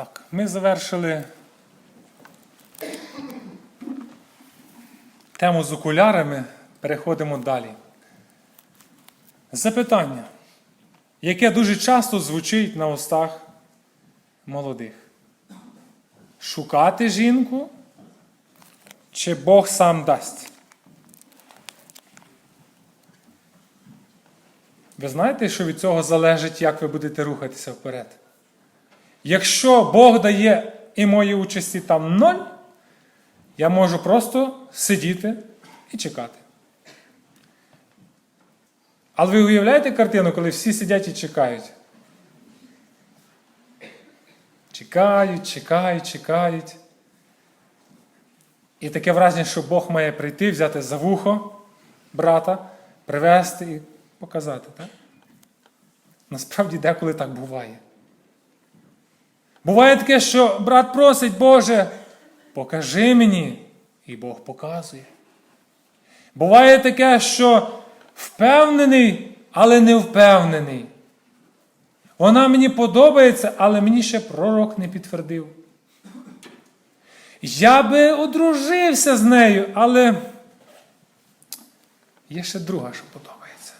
Так, ми завершили тему з окулярами. Переходимо далі. Запитання, яке дуже часто звучить на устах молодих. Шукати жінку чи Бог сам дасть? Ви знаєте, що від цього залежить, як ви будете рухатися вперед? Якщо Бог дає і моїй участі там ноль, я можу просто сидіти і чекати. Але ви уявляєте картину, коли всі сидять і чекають? Чекають, чекають, чекають. І таке враження, що Бог має прийти, взяти за вухо брата, привезти і показати. Так? Насправді деколи так буває. Буває таке, що брат просить, Боже, покажи мені, і Бог показує. Буває таке, що впевнений, але не впевнений. Вона мені подобається, але мені ще пророк не підтвердив. Я би одружився з нею, але є ще друга, що подобається.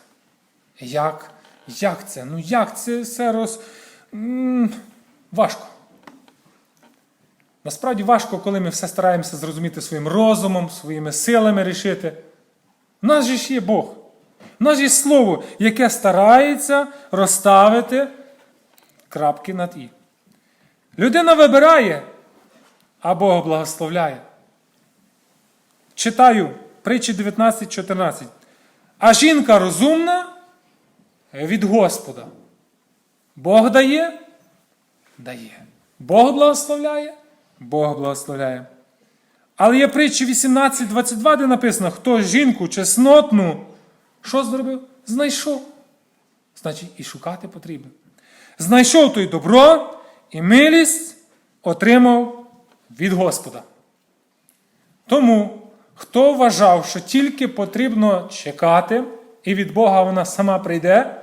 Як? Як це? Ну як це все роз. Важко. Насправді важко, коли ми все стараємося зрозуміти своїм розумом, своїми силами рішити. У нас же ж є Бог. У нас є Слово, яке старається розставити крапки над І. Людина вибирає, а Бог благословляє. Читаю притчі 19.14. А жінка розумна від Господа. Бог дає, дає. Бог благословляє, Бог благословляє. Але є притчі 18.22, де написано, хто жінку чеснотну, що зробив? Знайшов. Значить, і шукати потрібно. Знайшов той добро і милість отримав від Господа. Тому, хто вважав, що тільки потрібно чекати, і від Бога вона сама прийде,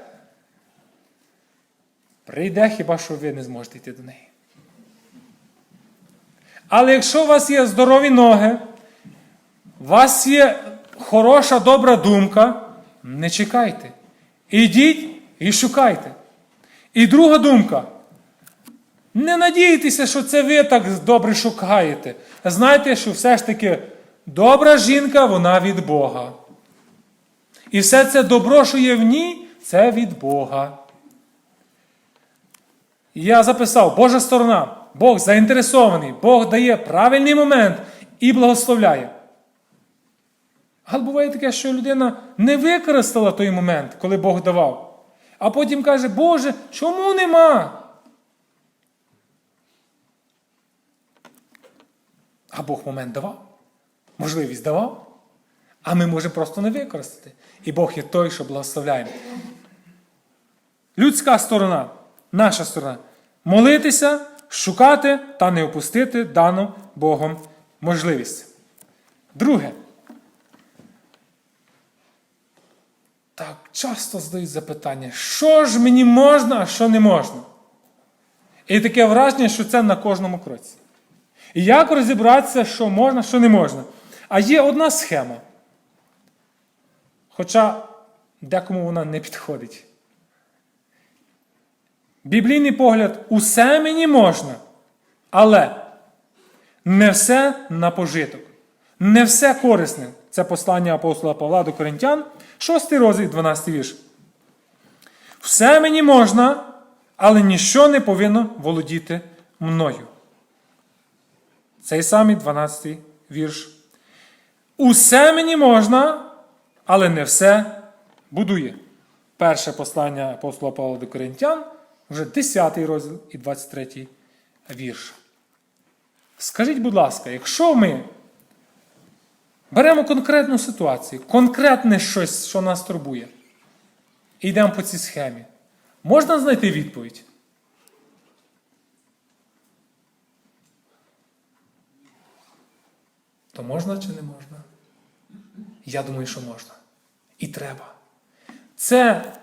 прийде хіба що ви не зможете йти до неї. Але якщо у вас є здорові ноги, у вас є хороша, добра думка, не чекайте. Ідіть і шукайте. І друга думка. Не надійтеся, що це ви так добре шукаєте. Знайте, що все ж таки добра жінка, вона від Бога. І все це добро, що є в ній, це від Бога. Я записав, Божа сторона, Бог заінтересований, Бог дає правильний момент і благословляє. Але буває таке, що людина не використала той момент, коли Бог давав. А потім каже, Боже, чому нема? А Бог момент давав, можливість давав, а ми можемо просто не використати. І Бог є той, що благословляє. Людська сторона, наша сторона молитися, шукати та не опустити дану Богом можливість. Друге. Так часто задають запитання, що ж мені можна, а що не можна? І таке враження, що це на кожному кроці. І як розібратися, що можна, що не можна? А є одна схема. Хоча декому вона не підходить. Біблійний погляд, усе мені можна, але не все на пожиток, не все корисне. Це послання апостола Павла до Коринтян, 6 розділ, 12 вірш. Все мені можна, але ніщо не повинно володіти мною. Цей самий 12 вірш. Усе мені можна, але не все будує. Перше послання апостола Павла до Коринтян, вже 10 розділ і 23 вірш. Скажіть, будь ласка, якщо ми беремо конкретну ситуацію, конкретне щось, що нас турбує, і йдемо по цій схемі, можна знайти відповідь? То можна чи не можна? Я думаю, що можна. І треба. Це,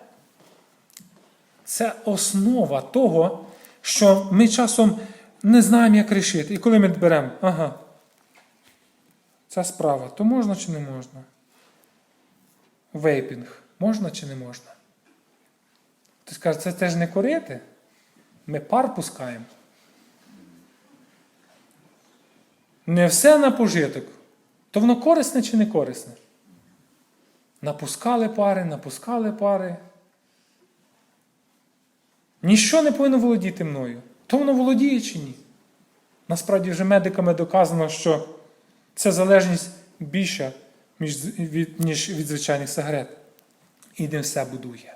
це основа того, що ми часом не знаємо, як рішити. І коли ми беремо, ага, ця справа, то можна чи не можна? Вейпінг, можна чи не можна? Ти скаже, це теж не курити? Ми пар пускаємо. Не все на пожиток. То воно корисне чи не корисне? Напускали пари, напускали пари. Ніщо не повинно володіти мною. То воно володіє чи ні? Насправді вже медиками доказано, що це залежність більша, ніж від звичайних сигарет. І не все будує.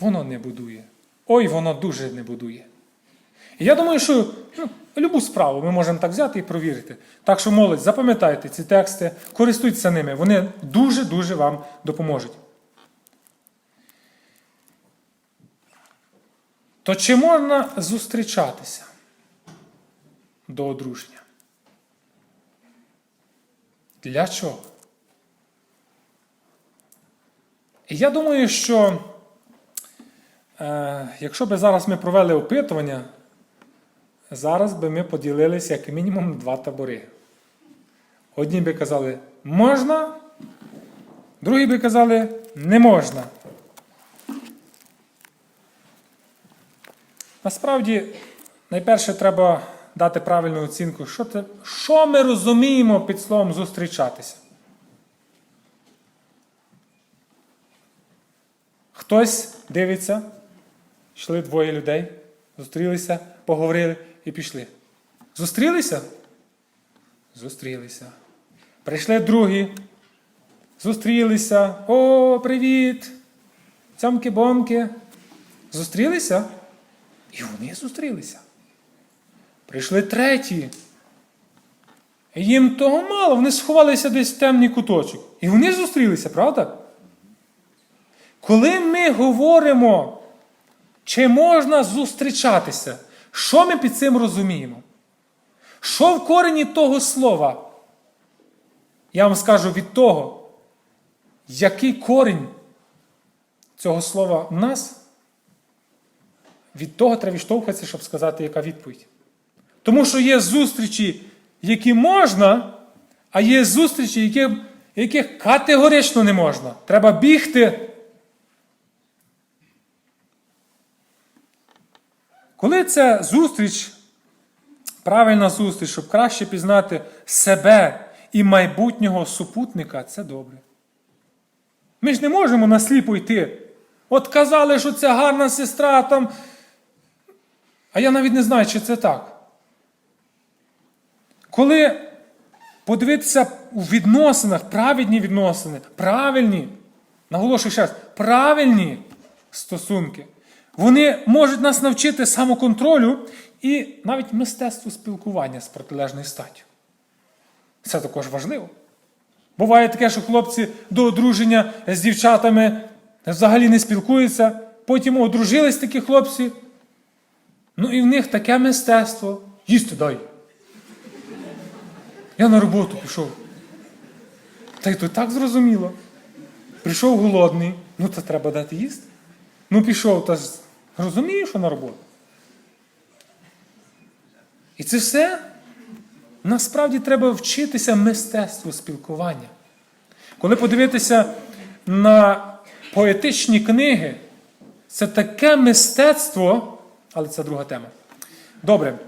Воно не будує. Ой, воно дуже не будує. І я думаю, що ну, любу справу ми можемо так взяти і провірити. Так що, молодь, запам'ятайте ці тексти, користуйтеся ними, вони дуже-дуже вам допоможуть. То чи можна зустрічатися до одруження? Для чого? Я думаю, що е, якщо б зараз ми провели опитування, зараз би ми поділилися як мінімум два табори. Одні би казали можна, другі би казали не можна. Насправді, найперше треба дати правильну оцінку, що, це, що ми розуміємо під словом зустрічатися. Хтось дивиться, йшли двоє людей, зустрілися, поговорили і пішли. Зустрілися? Зустрілися. Прийшли другі, зустрілися. О, привіт! Цямки-бомки. Зустрілися? І вони зустрілися. Прийшли треті. Їм того мало, вони сховалися десь в темний куточок. І вони зустрілися, правда? Коли ми говоримо, чи можна зустрічатися, що ми під цим розуміємо? Що в корені того слова? Я вам скажу від того, який корінь цього слова в нас, від того треба відштовхуватися, щоб сказати, яка відповідь. Тому що є зустрічі, які можна, а є зустрічі, які, яких категорично не можна. Треба бігти. Коли це зустріч, правильна зустріч, щоб краще пізнати себе і майбутнього супутника, це добре. Ми ж не можемо насліпо йти. От казали, що це гарна сестра там. А я навіть не знаю, чи це так. Коли подивитися у відносинах, праведні відносини, правильні, наголошую ще раз, правильні стосунки, вони можуть нас навчити самоконтролю і навіть мистецтву спілкування з протилежною статтю. Це також важливо. Буває таке, що хлопці до одруження з дівчатами взагалі не спілкуються, потім одружились такі хлопці. Ну і в них таке мистецтво. Їсти дай. Я на роботу пішов. Та й то так зрозуміло. Прийшов голодний, ну то треба дати їсти. Ну пішов, та ж розумію, що на роботу. І це все насправді треба вчитися мистецтву спілкування. Коли подивитися на поетичні книги, це таке мистецтво, але це друга тема. Добре.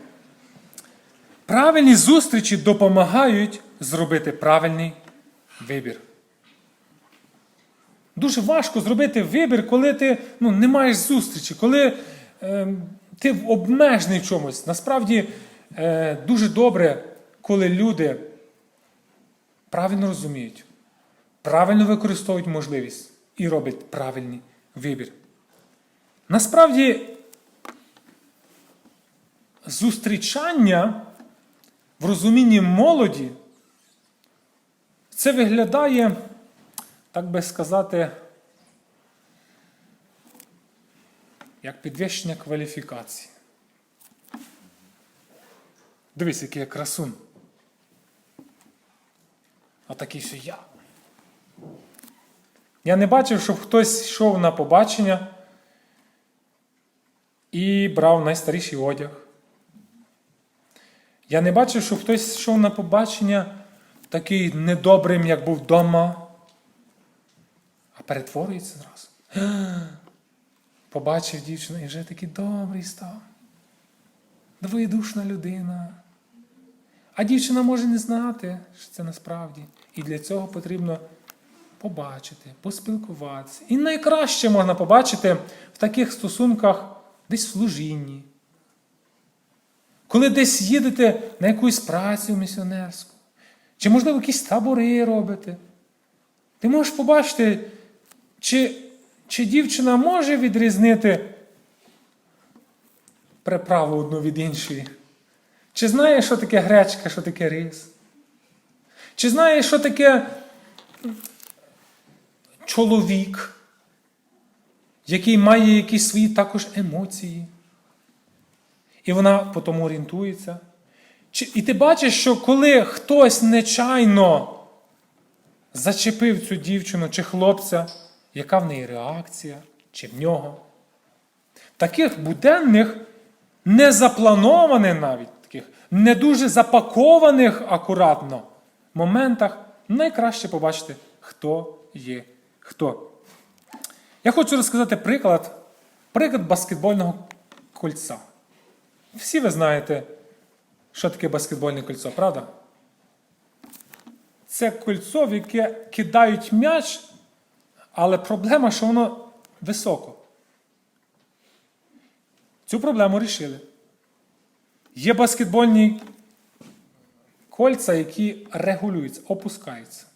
Правильні зустрічі допомагають зробити правильний вибір. Дуже важко зробити вибір, коли ти ну, не маєш зустрічі, коли е, ти обмежений в чомусь. Насправді е, дуже добре, коли люди правильно розуміють, правильно використовують можливість і роблять правильний вибір. Насправді, зустрічання в розумінні молоді це виглядає, так би сказати, як підвищення кваліфікації. Дивись, який я красун. А такий що я. Я не бачив, щоб хтось йшов на побачення і брав найстаріший одяг, Я не бачив, що хтось йшов на побачення такий недобрим, як був вдома, а перетворюється зразу. Побачив дівчину і вже такий добрий став. Двоєдушна людина. А дівчина може не знати, що це насправді. І для цього потрібно побачити, поспілкуватися. І найкраще можна побачити в таких стосунках десь в служінні. Коли десь їдете на якусь працю місіонерську, чи, можливо, якісь табори робите, ти можеш побачити, чи, чи дівчина може відрізнити приправу одну від іншої. Чи знає, що таке гречка, що таке рис? Чи знає, що таке чоловік, який має якісь свої також емоції? І вона по тому орієнтується. І ти бачиш, що коли хтось нечайно зачепив цю дівчину чи хлопця, яка в неї реакція, чи в нього? Таких буденних, незапланованих навіть, таких не дуже запакованих акуратно моментах найкраще побачити, хто є хто. Я хочу розказати приклад, приклад баскетбольного кольця. Всі ви знаєте, що таке баскетбольне кольцо, правда? Це кольцо, в яке кидають м'яч, але проблема, що воно високо. Цю проблему рішили. Є баскетбольні кольця, які регулюються, опускаються.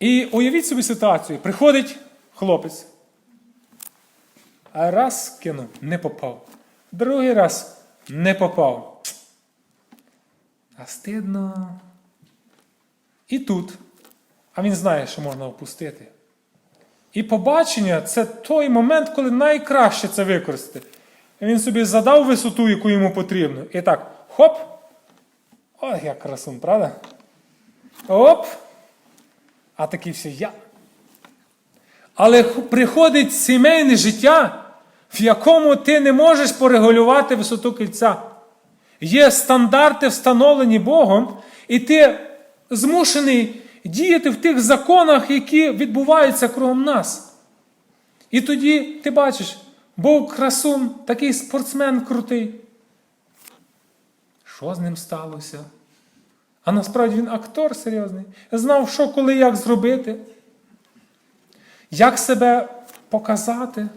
І уявіть собі ситуацію. Приходить хлопець. А раз кинув, не попав. Другий раз не попав. А стидно. І тут. А він знає, що можна опустити. І побачення це той момент, коли найкраще це використати. Він собі задав висоту, яку йому потрібно. І так, хоп. Ой, як красун, правда? Оп. А такий все я. Але приходить сімейне життя, в якому ти не можеш порегулювати висоту кільця. Є стандарти, встановлені Богом, і ти змушений діяти в тих законах, які відбуваються кругом нас. І тоді ти бачиш, був красун, такий спортсмен крутий. Що з ним сталося? А насправді він актор серйозний. Знав, що коли як зробити, як себе показати.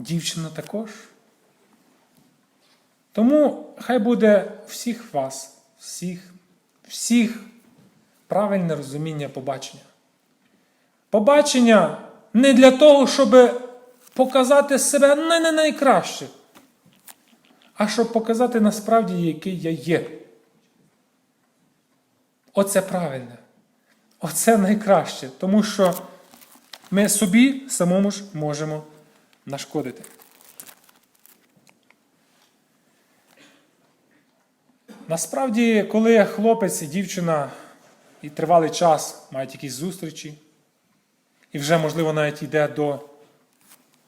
Дівчина також. Тому хай буде всіх вас, всіх, всіх правильне розуміння побачення. Побачення не для того, щоб показати себе не на найкраще, а щоб показати насправді, який я є. Оце правильне. Оце найкраще, тому що ми собі самому ж можемо нашкодити. Насправді, коли хлопець і дівчина і тривалий час мають якісь зустрічі, і вже, можливо, навіть йде до,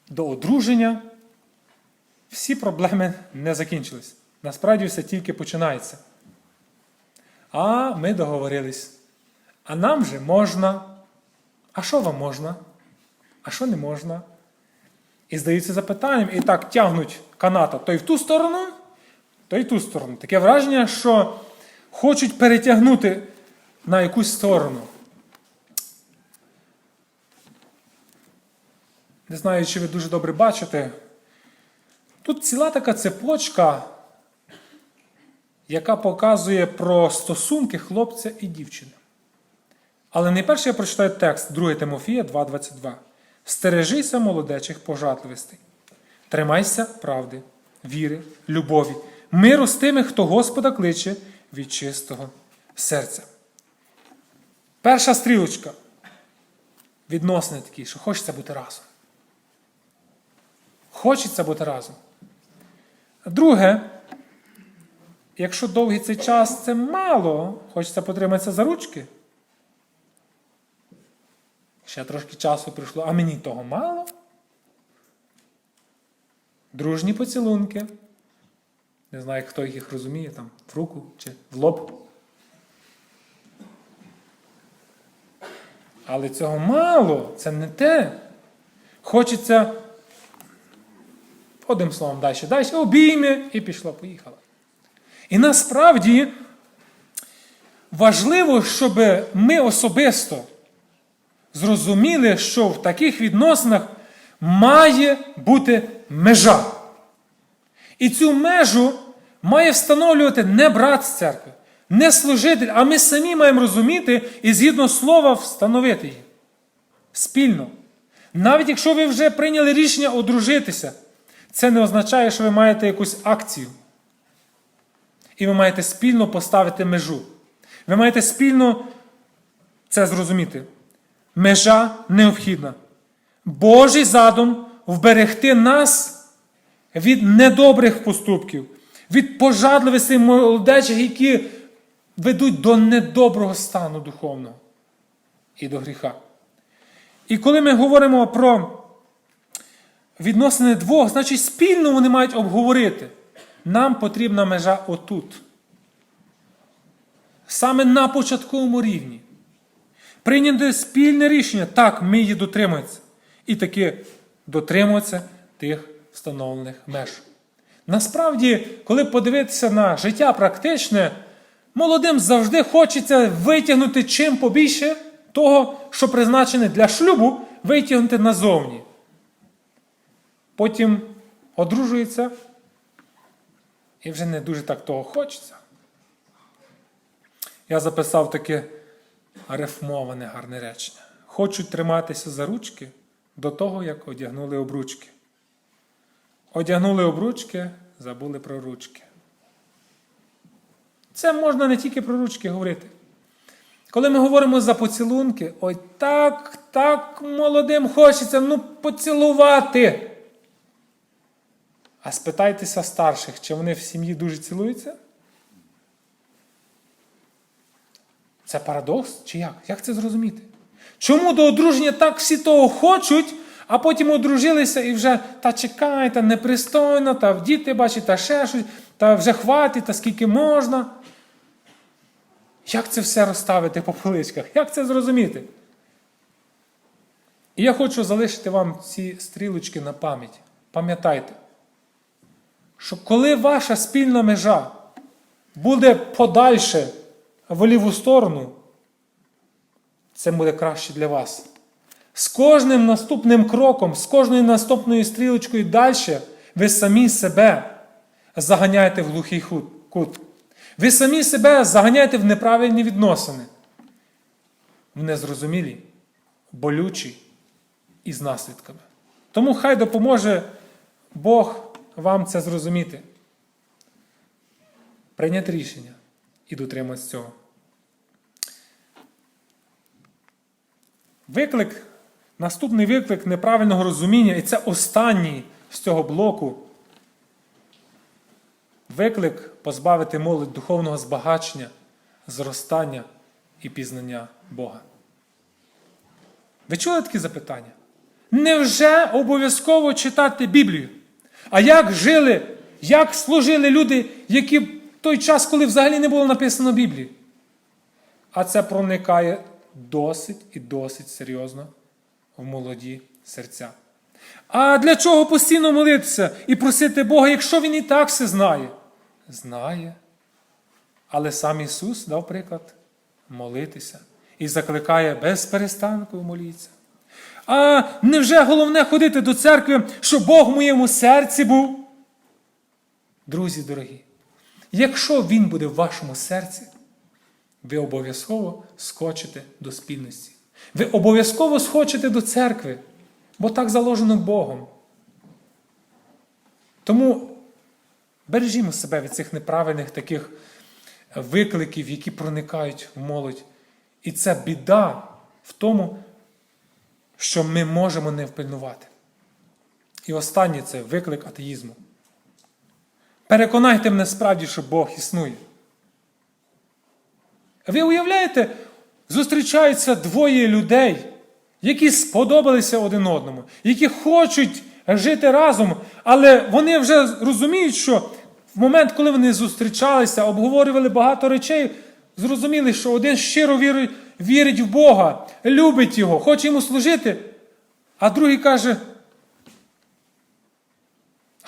до одруження, всі проблеми не закінчились. Насправді все тільки починається. А ми договорились. А нам же можна. А що вам можна? А що не можна? І здаються запитанням, і так тягнуть каната то й в ту сторону, то й в ту сторону. Таке враження, що хочуть перетягнути на якусь сторону. Не знаю, чи ви дуже добре бачите. Тут ціла така цепочка, яка показує про стосунки хлопця і дівчини. Але найперше я прочитаю текст 2 Тимофія 2,22. Стережися молодечих пожадливостей. Тримайся правди, віри, любові, миру з тими, хто Господа кличе від чистого серця. Перша стрілочка. Відносини такі, що хочеться бути разом. Хочеться бути разом. Друге, якщо довгий цей час це мало, хочеться потриматися за ручки. Ще трошки часу пройшло, а мені того мало. Дружні поцілунки. Не знаю, хто їх розуміє, там, в руку чи в лоб. Але цього мало, це не те. Хочеться, одним словом, далі, далі, обійми і пішла, поїхала. І насправді важливо, щоб ми особисто зрозуміли, що в таких відносинах має бути межа. І цю межу має встановлювати не брат з церкви, не служитель, а ми самі маємо розуміти і згідно слова встановити її. Спільно. Навіть якщо ви вже прийняли рішення одружитися, це не означає, що ви маєте якусь акцію. І ви маєте спільно поставити межу. Ви маєте спільно це зрозуміти. Межа необхідна. Божий задум вберегти нас від недобрих поступків, від пожадливостей молодечих, які ведуть до недоброго стану духовного і до гріха. І коли ми говоримо про відносини двох, значить спільно вони мають обговорити. Нам потрібна межа отут. Саме на початковому рівні. Прийняти спільне рішення, так, ми її дотримуємося. І таки дотримуються тих встановлених меж. Насправді, коли подивитися на життя практичне, молодим завжди хочеться витягнути чим побільше того, що призначене для шлюбу, витягнути назовні. Потім одружується, і вже не дуже так того хочеться. Я записав таке рифмоване гарне речення. Хочуть триматися за ручки до того, як одягнули обручки. Одягнули обручки, забули про ручки. Це можна не тільки про ручки говорити. Коли ми говоримо за поцілунки, ой так, так молодим хочеться ну поцілувати. А спитайтеся старших, чи вони в сім'ї дуже цілуються? Це парадокс? Чи як? Як це зрозуміти? Чому до одруження так всі того хочуть, а потім одружилися і вже та чекай, та непристойно, та в діти бачить, та ще щось, та вже хватить, та скільки можна. Як це все розставити по поличках? Як це зрозуміти? І я хочу залишити вам ці стрілочки на пам'ять. Пам'ятайте, що коли ваша спільна межа буде подальше в ліву сторону, це буде краще для вас. З кожним наступним кроком, з кожною наступною стрілочкою далі, ви самі себе заганяєте в глухий кут. Ви самі себе заганяєте в неправильні відносини, в незрозумілі, болючі і з наслідками. Тому хай допоможе Бог вам це зрозуміти, прийняти рішення і дотриматися цього. Виклик, наступний виклик неправильного розуміння, і це останній з цього блоку. Виклик позбавити молодь духовного збагачення, зростання і пізнання Бога. Ви чули такі запитання? Невже обов'язково читати Біблію? А як жили, як служили люди, які в той час, коли взагалі не було написано Біблії? А це проникає досить і досить серйозно в молоді серця. А для чого постійно молитися і просити Бога, якщо Він і так все знає? Знає. Але сам Ісус дав приклад молитися і закликає без перестанку молитися. А невже головне ходити до церкви, щоб Бог в моєму серці був? Друзі дорогі, якщо Він буде в вашому серці, ви обов'язково скочите до спільності. Ви обов'язково схочете до церкви, бо так заложено Богом. Тому бережімо себе від цих неправильних таких викликів, які проникають в молодь. І це біда в тому, що ми можемо не впильнувати. І останнє це виклик атеїзму. Переконайте мене справді, що Бог існує. Ви уявляєте, зустрічаються двоє людей, які сподобалися один одному, які хочуть жити разом, але вони вже розуміють, що в момент, коли вони зустрічалися, обговорювали багато речей, зрозуміли, що один щиро вірить, в Бога, любить Його, хоче йому служити, а другий каже,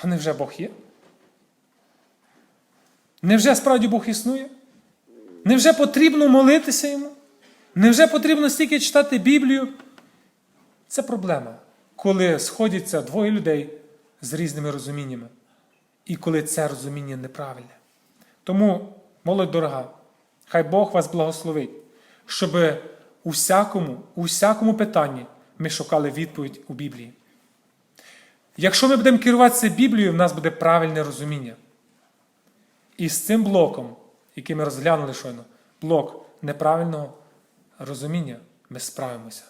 а невже Бог є? Невже справді Бог існує? Невже потрібно молитися йому? Невже потрібно стільки читати Біблію? Це проблема, коли сходяться двоє людей з різними розуміннями, і коли це розуміння неправильне. Тому, молодь дорога, хай Бог вас благословить, щоб у всякому, у всякому питанні ми шукали відповідь у Біблії. Якщо ми будемо керуватися Біблією, в нас буде правильне розуміння. І з цим блоком, який ми розглянули щойно, блок неправильного розуміння, ми справимося.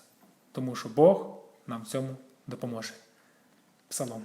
Тому що Бог нам в цьому допоможе. Псалом.